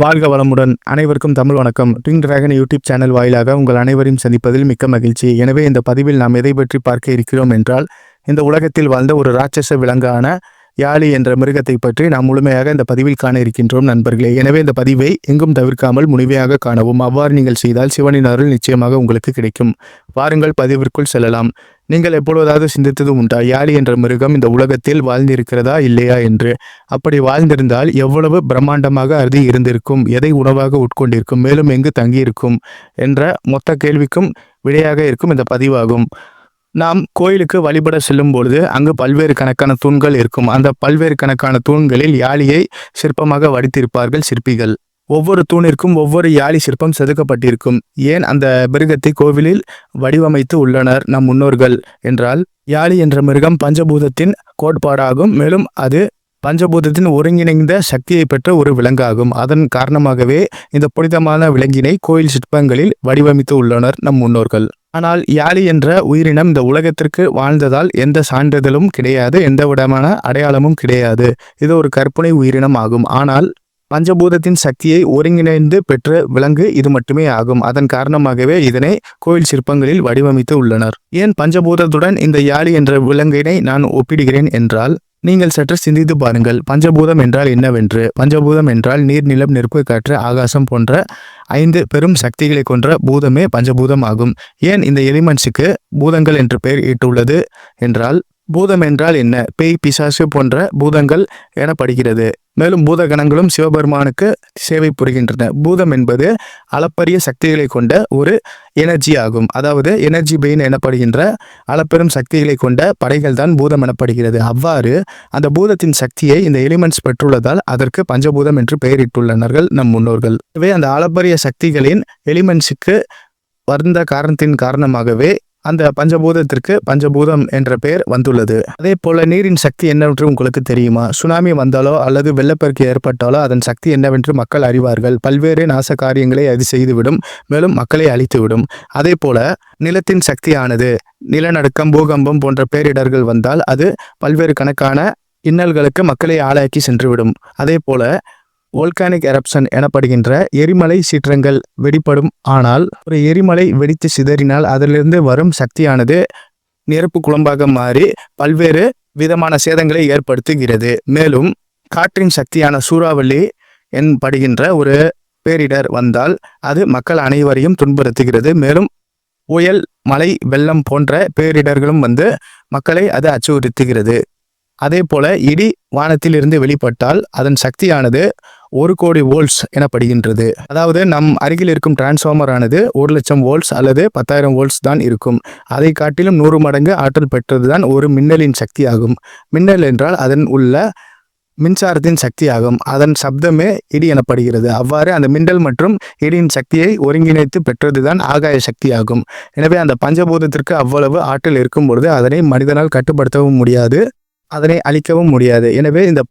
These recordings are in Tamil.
வாழ்க வளமுடன். அனைவருக்கும் தமிழ் வணக்கம். ட்விங் டிராகன் யூடியூப் சேனல் வாயிலாக உங்கள் அனைவரையும் சந்திப்பதில் மிக்க மகிழ்ச்சி. எனவே இந்த பதிவில் நாம் எதை பற்றி பார்க்க இருக்கிறோம் என்றால் இந்த உலகத்தில் வாழ்ந்த ஒரு ராட்சச விலங்கான யாழி என்ற மிருகத்தை பற்றி நாம் முழுமையாக இந்த பதிவில் காண இருக்கின்றோம் நண்பர்களே. எனவே இந்த பதிவை எங்கும் தவிர்க்காமல் முழுமையாக காணவும். அவ்வாறு நீங்கள் செய்தால் சிவனின் அருள் நிச்சயமாக உங்களுக்கு கிடைக்கும். வாருங்கள் பதிவிற்குள் செல்லலாம். நீங்கள் எப்பொழுதாவது சிந்தித்தது உண்டா? யாழி என்ற மிருகம் இந்த உலகத்தில் வாழ்ந்திருக்கிறதா? இல்லையா என்று. அப்படி வாழ்ந்திருந்தால் எவ்வளவு பிரம்மாண்டமாக அது இருந்திருக்கும்? எதை உணவாக உட்கொண்டிருக்கும்? மேலும் எங்கு தங்கியிருக்கும்? என்ற மொத்த கேள்விக்கும் விடையாக இருக்கும் இந்த பதிவாகும். நாம் கோயிலுக்கு வழிபட செல்லும் பொழுது அங்கு பல்வேறு கணக்கான தூண்கள் இருக்கும். அந்த பல்வேறு கணக்கான தூண்களில் யாழியை சிற்பமாக வடித்திருப்பார்கள் சிற்பிகள். ஒவ்வொரு தூணிற்கும் ஒவ்வொரு யாழி சிற்பம் செதுக்கப்பட்டிருக்கும். ஏன் அந்த மிருகத்தை கோவிலில் வடிவமைத்து உள்ளனர் நம் முன்னோர்கள்? என்றால் யாழி என்ற மிருகம் பஞ்சபூதத்தின் கோட்பாடாகும். மேலும் அது பஞ்சபூதத்தின் ஒருங்கிணைந்த சக்தியை பெற்ற ஒரு விலங்காகும். அதன் காரணமாகவே இந்த புனிதமான விலங்கினை கோயில் சிற்பங்களில் வடிவமைத்து உள்ளனர் நம் முன்னோர்கள். ஆனால் யாழி என்ற உயிரினம் இந்த உலகத்திற்கு வாழ்ந்ததால் எந்த சான்றிதழும் கிடையாது எந்த விதமான அடையாளமும் கிடையாது. இது ஒரு கற்பனை உயிரினம் ஆகும். ஆனால் பஞ்சபூதத்தின் சக்தியை ஒருங்கிணைந்து பெற்ற விலங்கு இது மட்டுமே ஆகும். அதன் காரணமாகவே இதனை கோயில் சிற்பங்களில் வடிவமைத்து உள்ளனர். ஏன் பஞ்சபூதத்துடன் இந்த யாழி என்ற விலங்கினை நான் ஒப்பிடுகிறேன் என்றால் நீங்கள் சற்று சிந்தித்து பாருங்கள். பஞ்சபூதம் என்றால் என்னவென்று? பஞ்சபூதம் என்றால் நீர் நிலம் நெருப்பு காற்று ஆகாசம் போன்ற ஐந்து பெரும் சக்திகளை கொன்ற பூதமே பஞ்சபூதம் ஆகும். ஏன் இந்த எலிமெண்ட்ஸுக்கு பூதங்கள் என்று பெயர் இட்டுள்ளது? என்றால் பூதம் என்றால் என்ன? பேய் பிசாசு போன்ற பூதங்கள் எனப்படுகிறது. மேலும் பூதகணங்களும் சிவபெருமானுக்கு சேவை புரிகின்றன. பூதம் என்பது அளப்பரிய சக்திகளை கொண்ட ஒரு எனர்ஜி ஆகும். அதாவது எனர்ஜி பெயின் எனப்படுகின்ற அளப்பெரும் சக்திகளை கொண்ட படைகள் தான் பூதம் எனப்படுகிறது. அவ்வாறு அந்த பூதத்தின் சக்தியை இந்த எலிமெண்ட்ஸ் பெற்றுள்ளதால் அதற்கு பஞ்சபூதம் என்று பெயரிட்டுள்ளனர்கள் நம் முன்னோர்கள். எனவே அந்த அளப்பரிய சக்திகளின் எலிமெண்ட்ஸுக்கு வந்த காரணத்தின் காரணமாகவே அந்த பஞ்சபூதத்திற்கு பஞ்சபூதம் என்ற பெயர் வந்துள்ளது. அதே போல நீரின் சக்தி என்னவென்று உங்களுக்கு தெரியுமா? சுனாமி வந்தாலோ அல்லது வெள்ளப்பெருக்கு ஏற்பட்டாலோ அதன் சக்தி என்னவென்று மக்கள் அறிவார்கள். பல்வேறு நாச காரியங்களை அது செய்துவிடும் மேலும் மக்களை அழித்துவிடும். அதே போல நிலத்தின் சக்தியானது நிலநடுக்கம் பூகம்பம் போன்ற பேரிடர்கள் வந்தால் அது பல்வேறு கணக்கான இன்னல்களுக்கு மக்களை ஆளாக்கி சென்றுவிடும். அதே போல ஓல்கானிக் எரப்ஷன் எனப்படுகின்ற எரிமலை சீற்றங்கள் வெடிப்படும். ஆனால் ஒரு எரிமலை வெடித்து சிதறினால் அதிலிருந்து வரும் சக்தியானது நெருப்பு குழம்பாக மாறி பல்வேறு விதமான சேதங்களை ஏற்படுத்துகிறது. மேலும் காற்றின் சக்தியான சூறாவளி என்படுகின்ற ஒரு பேரிடர் வந்தால் அது மக்கள் அனைவரையும் துன்புறுத்துகிறது. மேலும் புயல் மலை வெள்ளம் போன்ற பேரிடர்களும் வந்து மக்களை அது அச்சுறுத்துகிறது. அதே போல இடி வானத்திலிருந்து வெளிப்பட்டால் அதன் சக்தியானது ஒரு கோடி வோல்ட்ஸ் எனப்படுகின்றது. அதாவது நம் அருகில் இருக்கும் டிரான்ஸ்ஃபார்மர் ஆனது ஒரு லட்சம் வோல்ட்ஸ் அல்லது பத்தாயிரம் வோல்ட்ஸ் தான் இருக்கும். அதை காட்டிலும் நூறு மடங்கு ஆற்றல் பெற்றதுதான் ஒரு மின்னலின் சக்தி ஆகும் மின்னல் என்றால் அதன் உள்ள மின்சாரத்தின் சக்தியாகும். அதன் சப்தமே இடி எனப்படுகிறது. அவ்வாறு அந்த மின்னல் மற்றும் இடியின் சக்தியை ஒருங்கிணைத்து பெற்றதுதான் ஆகாய சக்தியாகும். எனவே அந்த பஞ்சபூதத்திற்கு அவ்வளவு ஆற்றல் இருக்கும் பொழுது அதனை மனிதனால் கட்டுப்படுத்தவும் முடியாது அதனை அழிக்கவும் முடியாது. எனவே இந்த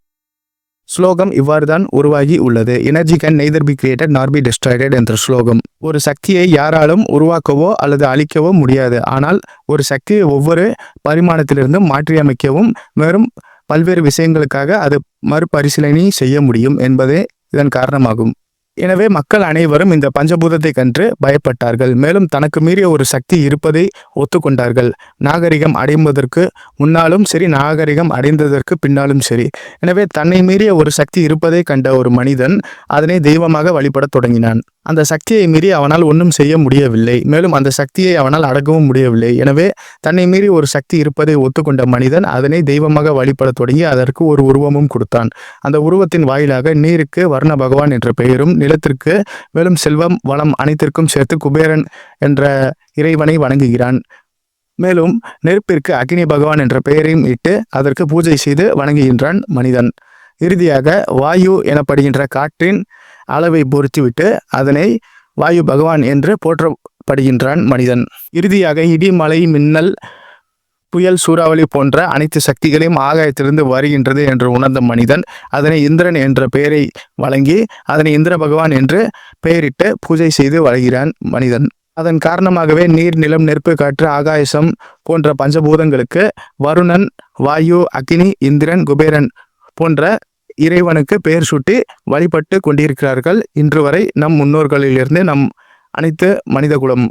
ஸ்லோகம் இவ்வாறுதான் உருவாகி உள்ளது. Energy can neither be created nor be destroyed என்ற ஸ்லோகம். ஒரு சக்தியை யாராலும் உருவாக்கவோ அல்லது அழிக்கவோ முடியாது. ஆனால் ஒரு சக்தியை ஒவ்வொரு பரிமாணத்திலிருந்தும் மாற்றியமைக்கவும் வெறும் பல்வேறு விஷயங்களுக்காக அது மறுபரிசீலனை செய்ய முடியும் என்பதே இதன் காரணமாகும். எனவே மக்கள் அனைவரும் இந்த பஞ்சபூதத்தை கன்று பயப்பட்டார்கள். மேலும் தனக்கு மீறிய ஒரு சக்தி இருப்பதை ஒத்துக்கொண்டார்கள். நாகரிகம் அடைவதற்கு முன்னாலும் சரி நாகரிகம் அடைந்ததற்கு பின்னாலும் சரி. எனவே தன்னை மீறிய ஒரு சக்தி இருப்பதை கண்ட ஒரு மனிதன் அதனை தெய்வமாக வழிபடத் தொடங்கினான். அந்த சக்தியை மீறி அவனால் ஒன்றும் செய்ய முடியவில்லை. மேலும் அந்த சக்தியை அவனால் அடக்கவும் முடியவில்லை. எனவே தன்னை மீறி ஒரு சக்தி இருப்பதை ஒத்துக்கொண்ட மனிதன் அதனை தெய்வமாக வழிபடத் தொடங்கி அதற்கு ஒரு உருவமும் கொடுத்தான். அந்த உருவத்தின் வாயிலாக நீருக்கு வர்ண பகவான் என்ற பெயரும் நிலத்திற்கு மேலும் செல்வம் வளம் அனைத்திற்கும் சேர்த்து குபேரன் என்ற இறைவனை வணங்குகிறான். மேலும் நெருப்பிற்கு அக்னி பகவான் என்ற பெயரையும் இட்டு அதற்கு பூஜை செய்து வணங்குகின்றான் மனிதன். இறுதியாக வாயு எனப்படுகின்ற காற்றின் அளவை பொருத்திவிட்டு அதனை வாயு பகவான் என்று போற்றப்படுகின்றான் மனிதன். இறுதியாக இடி மலை மின்னல் புயல் சூறாவளி போன்ற அனைத்து சக்திகளையும் ஆகாயத்திலிருந்து வருகின்றது என்று உணர்ந்த மனிதன் அதனை இந்திரன் என்ற பெயரை வழங்கி அதனை இந்திர பகவான் என்று பெயரிட்டு பூஜை செய்து வருகிறான் மனிதன். அதன் காரணமாகவே நீர் நிலம் நெருப்பு காற்று ஆகாயசம் போன்ற பஞ்சபூதங்களுக்கு வருணன் வாயு அக்னி இந்திரன் குபேரன் போன்ற இறைவனுக்கு பெயர் சூட்டி வழிபட்டு கொண்டிருக்கிறார்கள். இன்று வரை நம் முன்னோர்களிலிருந்து நம் அனைத்து மனித குலம்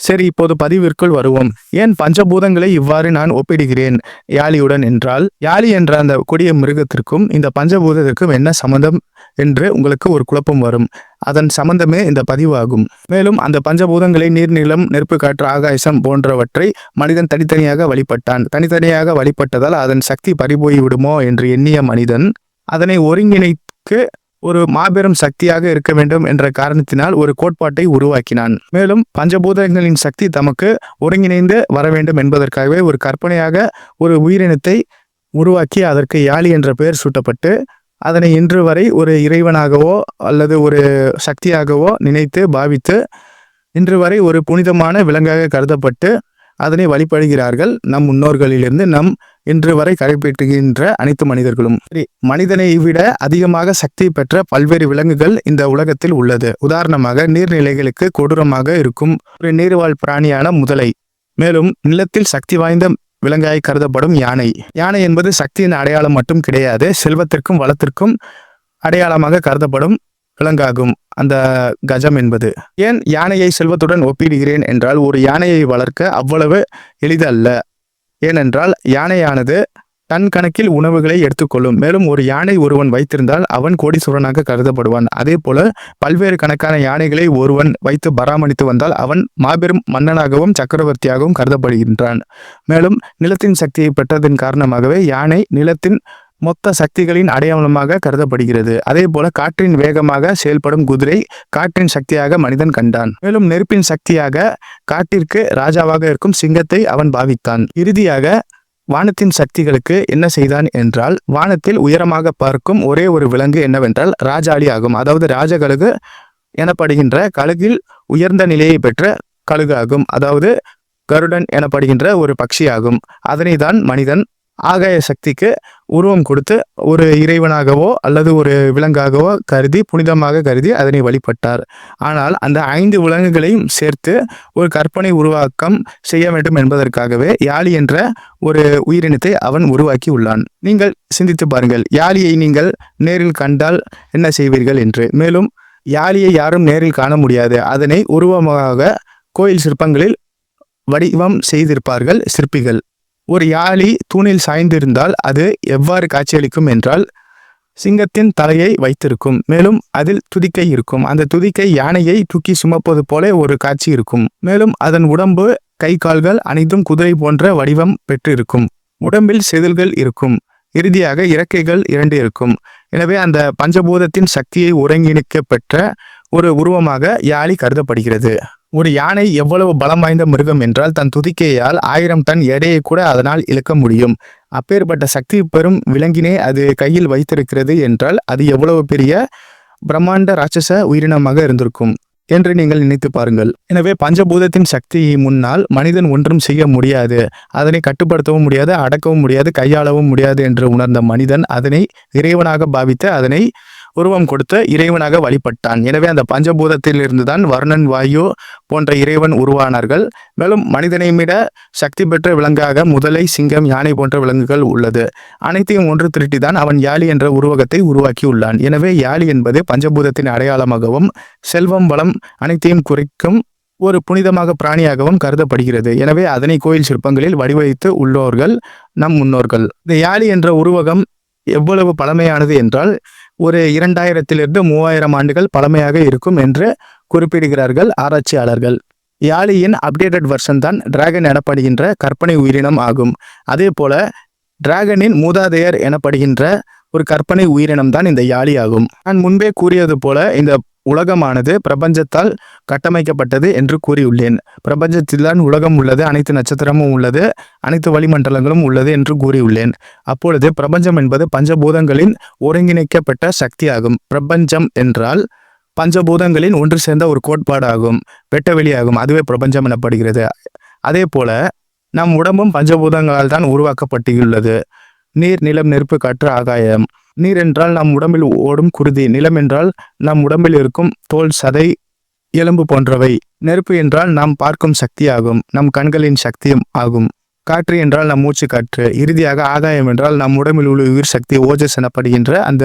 சரி இப்போது பதிவிற்குள் வருவோம். ஏன் பஞ்சபூதங்களை இவ்வாறு நான் ஒப்பிடுகிறேன்? யாழியுடன் என்றால் யாழி என்ற அந்த கொடிய மிருகத்திற்கும் இந்த பஞ்சபூதத்திற்கும் என்ன சம்பந்தம் என்று உங்களுக்கு ஒரு குழப்பம் வரும். அதன் சம்பந்தமே இந்த பதிவாகும். மேலும் அந்த பஞ்சபூதங்களை நீர்நிலம் நெருப்பு காற்று ஆகாசம் போன்றவற்றை மனிதன் தனித்தனியாக வழிபட்டான். தனித்தனியாக வழிபட்டதால் அதன் சக்தி பறிபோய் விடுமோ என்று எண்ணிய மனிதன் அதனை ஒருங்கிணைக்கு ஒரு மாபெரும் சக்தியாக இருக்க வேண்டும் என்ற காரணத்தினால் ஒரு கோட்பாட்டை உருவாக்கினான். மேலும் பஞ்சபூதங்களின் சக்தி தமக்கு ஒருங்கிணைந்து வர வேண்டும் என்பதற்காகவே ஒரு கற்பனையாக ஒரு உயிரினத்தை உருவாக்கி அதற்கு யாழி என்ற பெயர் சூட்டப்பட்டு அதனை இன்று வரை ஒரு இறைவனாகவோ அல்லது ஒரு சக்தியாகவோ நினைத்து பாவித்து இன்று வரை ஒரு புனிதமான விலங்காக கருதப்பட்டு அதனை வழிபடுகிறார்கள் நம் முன்னோர்களிலிருந்து நம் இன்று வரை கடைபிடிக்கின்ற அனைத்து மனிதர்களும். சரி மனிதனை விட அதிகமாக சக்தி பெற்ற பல்வேறு விலங்குகள் இந்த உலகத்தில் உள்ளது. உதாரணமாக நீர்நிலைகளுக்கு கொடூரமாக இருக்கும் ஒரு நீர்வாழ் பிராணியான முதலை. மேலும் நிலத்தில் சக்தி வாய்ந்த விலங்காய் கருதப்படும் யானை. யானை என்பது சக்தியின் அடையாளம் மட்டும் கிடையாது செல்வத்திற்கும் வளத்திற்கும் அடையாளமாக கருதப்படும் விலங்காகும். அந்த கஜம் என்பது. ஏன் யானையை செல்வத்துடன் ஒப்பிடுகிறேன் என்றால் ஒரு யானையை வளர்க்க அவ்வளவு எளிதல்ல. ஏனென்றால் யானையானது தன் கணக்கில் உணவுகளை எடுத்துக்கொள்ளும். மேலும் ஒரு யானை ஒருவன் வைத்திருந்தால் அவன் கோடீஸ்வரனாக கருதப்படுவான். அதே போல பல்வேறு கணக்கான யானைகளை ஒருவன் வைத்து பராமரித்து வந்தால் அவன் மாபெரும் மன்னனாகவும் சக்கரவர்த்தியாகவும் கருதப்படுகின்றான். மேலும் நிலத்தின் சக்தியை பெற்றதன் காரணமாகவே யானை நிலத்தின் மொத்த சக்திகளின் அடையாளமாக கருதப்படுகிறது. அதே போல காற்றின் வேகமாக செயல்படும் குதிரை காற்றின் சக்தியாக மனிதன் கண்டான். மேலும் நெருப்பின் சக்தியாக காட்டிற்கு ராஜாவாக இருக்கும் சிங்கத்தை அவன் பாவித்தான். இறுதியாக வானத்தின் சக்திகளுக்கு என்ன செய்தான் என்றால் வானத்தில் உயரமாக பார்க்கும் ஒரே ஒரு விலங்கு என்னவென்றால் ராஜாளி ஆகும். அதாவது ராஜகழுகு எனப்படுகின்ற கழுகில் உயர்ந்த நிலையை பெற்ற கழுகு ஆகும். அதாவது கருடன் எனப்படுகின்ற ஒரு பக்ஷி ஆகும். அதனை தான் மனிதன் ஆகாய சக்திக்கு உருவம் கொடுத்து ஒரு இறைவனாகவோ அல்லது ஒரு விலங்காகவோ கருதி புனிதமாக கருதி அதனை வழிபட்டார். ஆனால் அந்த ஐந்து விலங்குகளையும் சேர்த்து ஒரு கற்பனை உருவாக்கம் செய்ய வேண்டும் என்பதற்காகவே யாழி என்ற ஒரு உயிரினத்தை அவன் உருவாக்கி உள்ளான். நீங்கள் சிந்தித்து பாருங்கள் யாழியை நீங்கள் நேரில் கண்டால் என்ன செய்வீர்கள் என்று. மேலும் யாழியை யாரும் நேரில் காண முடியாது. அதனை உருவமாக கோயில் சிற்பங்களில் வடிவம் செய்திருப்பார்கள் சிற்பிகள். ஒரு யாழி தூணில் சாய்ந்திருந்தால் அது எவ்வாறு காட்சியளிக்கும் என்றால் சிங்கத்தின் தலையை வைத்திருக்கும். மேலும் அதில் துதிக்கை இருக்கும். அந்த துதிக்கை யானையை தூக்கி சுமப்பது போல ஒரு காட்சி இருக்கும். மேலும் அதன் உடம்பு கை கால்கள் அனைத்தும் குதிரை போன்ற வடிவம் பெற்றிருக்கும். உடம்பில் செதில்கள் இருக்கும். இறுதியாக இறக்கைகள் இரண்டு இருக்கும். எனவே அந்த பஞ்சபூதத்தின் சக்தியை ஒருங்கிணைக்க பெற்ற ஒரு உருவமாக யாழி கருதப்படுகிறது. ஒரு யானை எவ்வளவு பலம் வாய்ந்த மிருகம் என்றால் தன் துதிக்கையால் ஆயிரம் டன் எடையை கூட அதனால் இழுக்க முடியும். அப்பேற்பட்ட சக்தி பெறும் விலங்கினை அது கையில் வைத்திருக்கிறது என்றால் அது எவ்வளவு பெரிய பிரம்மாண்ட ராட்சச உயிரினமாக இருந்திருக்கும் என்று நீங்கள் நினைத்து பாருங்கள். எனவே பஞ்சபூதத்தின் சக்தி முன்னால் மனிதன் ஒன்றும் செய்ய முடியாது. அதனை கட்டுப்படுத்தவும் முடியாது அடக்கவும் முடியாது கையாளவும் முடியாது என்று உணர்ந்த மனிதன் அதனை இறைவனாக பாவித்து அதனை உருவம் கொடுத்து இறைவனாக வழிபட்டான். எனவே அந்த பஞ்சபூதத்தில் இருந்துதான் வர்ணன் வாயு போன்ற இறைவன் உருவானார்கள். மேலும் மனிதனை விட சக்தி பெற்ற விலங்காக முதலை சிங்கம் யானை போன்ற விலங்குகள் உள்ளது. அனைத்தையும் ஒன்று திரட்டிதான் அவன் யாழி என்ற உருவகத்தை உருவாக்கி உள்ளான். எனவே யாழி என்பது பஞ்சபூதத்தின் அடையாளமாகவும் செல்வம் வளம் அனைத்தையும் குறைக்கும் ஒரு புனிதமாக பிராணியாகவும் கருதப்படுகிறது. எனவே அதனை கோயில் சிற்பங்களில் வடிவமைத்து உள்ளோர்கள் நம் முன்னோர்கள். இந்த யாழி என்ற உருவகம் எவ்வளவு பழமையானது என்றால் ஒரு இரண்டாயிரத்திலிருந்து மூவாயிரம் ஆண்டுகள் பழமையாக இருக்கும் என்று குறிப்பிடுகிறார்கள் ஆராய்ச்சியாளர்கள். யாழியின் அப்டேட்டட் வெர்ஷன் தான் டிராகன் எனப்படுகின்ற கற்பனை உயிரினம் ஆகும். அதே போல டிராகனின் மூதாதையர் எனப்படுகின்ற ஒரு கற்பனை உயிரினம் தான் இந்த யாழி ஆகும். நான் முன்பே கூறியது போல இந்த உலகமானது பிரபஞ்சத்தால் கட்டமைக்கப்பட்டது என்று கூறியுள்ளேன். பிரபஞ்சத்தில்தான் உலகம் உள்ளது அனைத்து நட்சத்திரமும் உள்ளது அனைத்து வளிமண்டலங்களும் உள்ளது என்று கூறியுள்ளேன். அப்பொழுது பிரபஞ்சம் என்பது பஞ்சபூதங்களின் ஒருங்கிணைக்கப்பட்ட சக்தியாகும். பிரபஞ்சம் என்றால் பஞ்சபூதங்களின் ஒன்று சேர்ந்த ஒரு கோட்பாடாகும் வெட்டவெளியாகும். அதுவே பிரபஞ்சம் எனப்படுகிறது. அதே போல நம் உடம்பும் பஞ்சபூதங்களால் தான் உருவாக்கப்பட்டுள்ளது. நீர் நிலம் நெருப்பு காற்று ஆகாயம். நீர் என்றால் நம் உடம்பில் ஓடும் குருதி. நிலம் என்றால் நம் உடம்பில் இருக்கும் தோல் சதை எலும்பு போன்றவை. நெருப்பு என்றால் நாம் பார்க்கும் சக்தி ஆகும் நம் கண்களின் சக்தியும் ஆகும். காற்று என்றால் நம் மூச்சு காற்று. இறுதியாக ஆகாயம் என்றால் நம் உடம்பில் உள்ள உயிர் சக்தி ஓஜஸ் எனப்படுகின்ற அந்த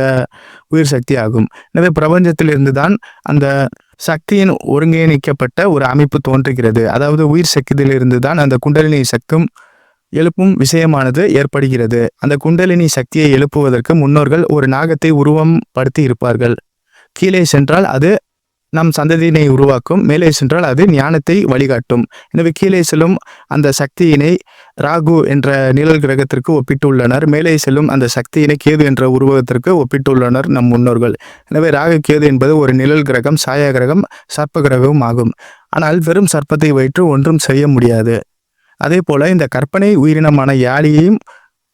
உயிர் சக்தி ஆகும். எனவே பிரபஞ்சத்திலிருந்து தான் அந்த சக்தியின் ஒருங்கிணைக்கப்பட்ட ஒரு அமைப்பு தோன்றுகிறது. அதாவது உயிர் சக்தியிலிருந்து தான் அந்த குண்டலினி சக்தும் எழுப்பும் விஷயமானது ஏற்படுகிறது. அந்த குண்டலினி சக்தியை எழுப்புவதற்கு முன்னோர்கள் ஒரு நாகத்தை உருவம் படுத்தி இருப்பார்கள். கீழே சென்றால் அது நம் சந்ததியினை உருவாக்கும் மேலே சென்றால் அது ஞானத்தை வழிகாட்டும். எனவே கீழே செல்லும் அந்த சக்தியினை ராகு என்ற நிழல் கிரகத்திற்கு ஒப்பிட்டுள்ளனர். மேலே செல்லும் அந்த சக்தியினை கேது என்ற உருவகத்திற்கு ஒப்பிட்டுள்ளனர் நம் முன்னோர்கள். எனவே ராகு கேது என்பது ஒரு நிழல் கிரகம் சாய கிரகம் சர்ப்ப கிரகமும் ஆகும். ஆனால் வெறும் சர்ப்பத்தை வைத்து ஒன்றும் செய்ய முடியாது. அதே போல இந்த கற்பனை உயிரினமான யாழியையும்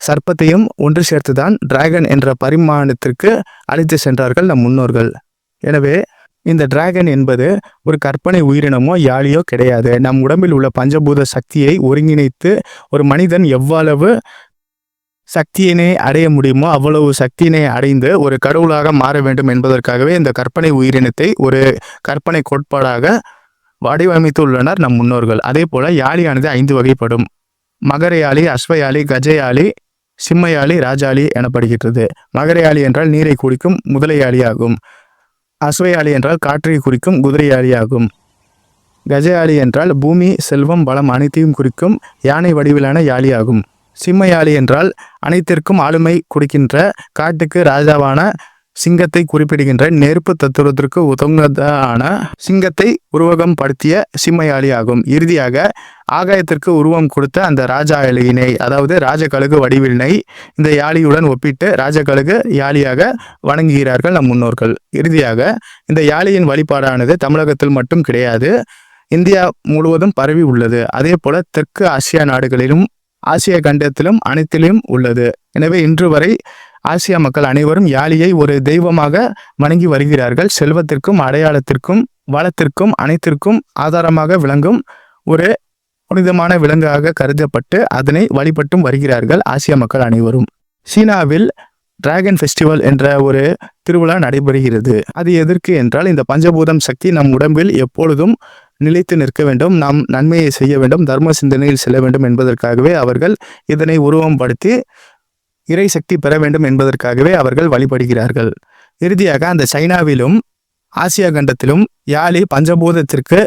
சர்ப்பத்தையும் ஒன்று சேர்த்துதான் டிராகன் என்ற பரிமாணத்திற்கு அழைத்து சென்றார்கள் நம் முன்னோர்கள். எனவே இந்த டிராகன் என்பது ஒரு கற்பனை உயிரினமோ யாழியோ கிடையாது. நம் உடம்பில் உள்ள பஞ்சபூத சக்தியை ஒருங்கிணைத்து ஒரு மனிதன் எவ்வளவு சக்தியினை அடைய முடியுமோ அவ்வளவு சக்தியினை அடைந்து ஒரு கடவுளாக மாற வேண்டும் என்பதற்காகவே இந்த கற்பனை உயிரினத்தை ஒரு கற்பனை கோட்பாடாக வடிவமைத்துள்ளனர் நம் முன்னோர்கள். அதே போல யாழியானது ஐந்து வகைப்படும். மகரையாளி அஸ்வயாளி கஜயாளி சிம்மையாளி ராஜாளி எனப்படுகின்றது. மகரையாளி என்றால் நீரை குடிக்கும் முதலையாளி ஆகும் அஸ்வயாளி என்றால் காற்றை குறிக்கும் குதிரையாளி ஆகும் கஜயாளி என்றால் பூமி செல்வம் பலம் அனைத்தையும் குறிக்கும் யானை வடிவிலான யாழி ஆகும் சிம்மயாளி என்றால் அனைத்திற்கும் ஆளுமை கொடுக்கின்ற காட்டுக்கு ராஜாவான சிங்கத்தை குறிப்பிடுகின்ற நெருப்பு தத்துவத்திற்கு உதவுனதான சிங்கத்தை உருவகம் படுத்திய சிம்மையாளி ஆகும் இறுதியாக ஆகாயத்திற்கு உருவம் கொடுத்த அந்த ராஜா யாழியினை அதாவது ராஜகழுகு வடிவினை இந்த யாழியுடன் ஒப்பிட்டு ராஜகழுகு யாழியாக வணங்குகிறார்கள் நம் முன்னோர்கள். இறுதியாக இந்த யாழியின் வழிபாடானது தமிழகத்தில் மட்டும் கிடையாது இந்தியா முழுவதும் பரவி உள்ளது. அதே போல தெற்கு ஆசியா நாடுகளிலும் ஆசிய கண்டத்திலும் அனைத்திலும் உள்ளது. எனவே இன்று வரை ஆசியா மக்கள் அனைவரும் யாழியை ஒரு தெய்வமாக வணங்கி வருகிறார்கள். செல்வத்திற்கும் அடையாளத்திற்கும் வளத்திற்கும் அனைத்திற்கும் ஆதாரமாக விளங்கும் ஒரு புனிதமான விலங்காக கருதப்பட்டு அதனை வழிபட்டும் வருகிறார்கள் ஆசிய மக்கள் அனைவரும். சீனாவில் டிராகன் ஃபெஸ்டிவல் என்ற ஒரு திருவிழா நடைபெறுகிறது. அது எதற்கு என்றால் இந்த பஞ்சபூதம் சக்தி நம் உடம்பில் எப்பொழுதும் நிலைத்து நிற்க வேண்டும். நாம் நன்மையை செய்ய வேண்டும். தர்ம சிந்தனையில் செல்ல வேண்டும் என்பதற்காகவே அவர்கள் இதனை உருவம் படுத்தி இறை சக்தி பெற வேண்டும் என்பதற்காகவே அவர்கள் வழிபடுகிறார்கள். இறுதியாக அந்த சைனாவிலும் ஆசியா கண்டத்திலும் யாழி பஞ்சபூதத்திற்கு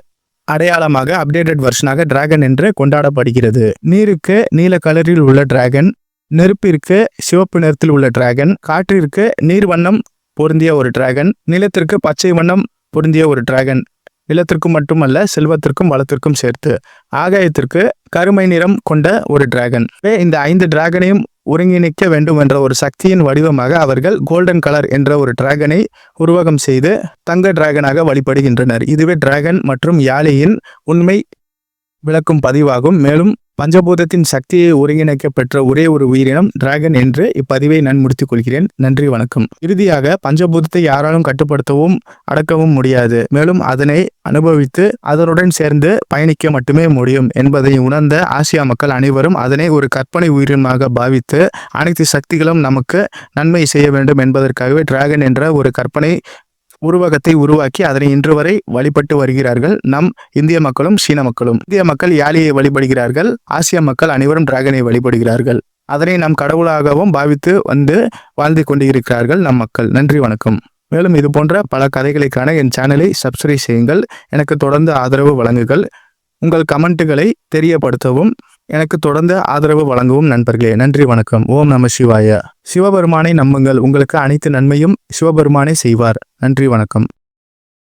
அடையாளமாக அப்டேட்டட் வெர்ஷனாக டிராகன் என்று கொண்டாடப்படுகிறது. நீருக்கு நீல கலரில் உள்ள டிராகன் நெருப்பிற்கு சிவப்பு நிறத்தில் உள்ள டிராகன் காற்றிற்கு நீர் வண்ணம் பொருந்திய ஒரு டிராகன் நிலத்திற்கு பச்சை வண்ணம் பொருந்திய ஒரு டிராகன் நிலத்திற்கும் மட்டுமல்ல செல்வத்திற்கும் வளத்திற்கும் சேர்த்து ஆகாயத்திற்கு கருமை நிறம் கொண்ட ஒரு டிராகன் இந்த ஐந்து டிராகனையும் ஒருங்கிணைக்க வேண்டும் என்ற ஒரு சக்தியின் வடிவமாக அவர்கள் கோல்டன் கலர் என்ற ஒரு டிராகனை உருவகம் செய்து தங்க டிராகனாக வழிபடுகின்றனர். இதுவே டிராகன் மற்றும் யாழியின் உண்மை விளக்கும் பதிவாகும். மேலும் பஞ்சபூதத்தின் சக்தியை ஒருங்கிணைக்க பெற்ற ஒரே ஒரு உயிரினம் டிராகன் என்று இப்பதிவை நான் முடித்துக் கொள்கிறேன். நன்றி வணக்கம். இறுதியாக பஞ்சபூதத்தை யாராலும் கட்டுப்படுத்தவும் அடக்கவும் முடியாது. மேலும் அதனை அனுபவித்து அதனுடன் சேர்ந்து பயணிக்க மட்டுமே முடியும் என்பதை உணர்ந்த ஆசியா மக்கள் அனைவரும் அதனை ஒரு கற்பனை உயிரினமாக பாவித்து அனைத்து சக்திகளும் நமக்கு நன்மை செய்ய வேண்டும் என்பதற்காகவே டிராகன் என்ற ஒரு கற்பனை உருவகத்தை உருவாக்கி அதனை இன்று வரை வழிபட்டு வருகிறார்கள். நம் இந்திய மக்களும் சீன மக்களும். இந்திய மக்கள் யாழியை வழிபடுகிறார்கள். ஆசிய மக்கள் அனைவரும் டிராகனை வழிபடுகிறார்கள். அதனை நம் கடவுளாகவும் பாவித்து வந்து வாழ்ந்து கொண்டிருக்கிறார்கள் நம் மக்கள். நன்றி வணக்கம். மேலும் இது போன்ற பல கதைகளுக்கான என் சேனலை சப்ஸ்கிரைப் செய்யுங்கள். எனக்கு தொடர்ந்து ஆதரவு வழங்குங்கள். உங்கள் கமெண்ட்டுகளை தெரியப்படுத்தவும் எனக்கு தொடர்ந்து ஆதரவு வழங்கவும் நண்பர்களே. நன்றி வணக்கம். ஓம் நம சிவாய. சிவபெருமானை நம்புங்கள். உங்களுக்கு அனைத்து நன்மையும் சிவபெருமானே செய்வார். நன்றி வணக்கம்.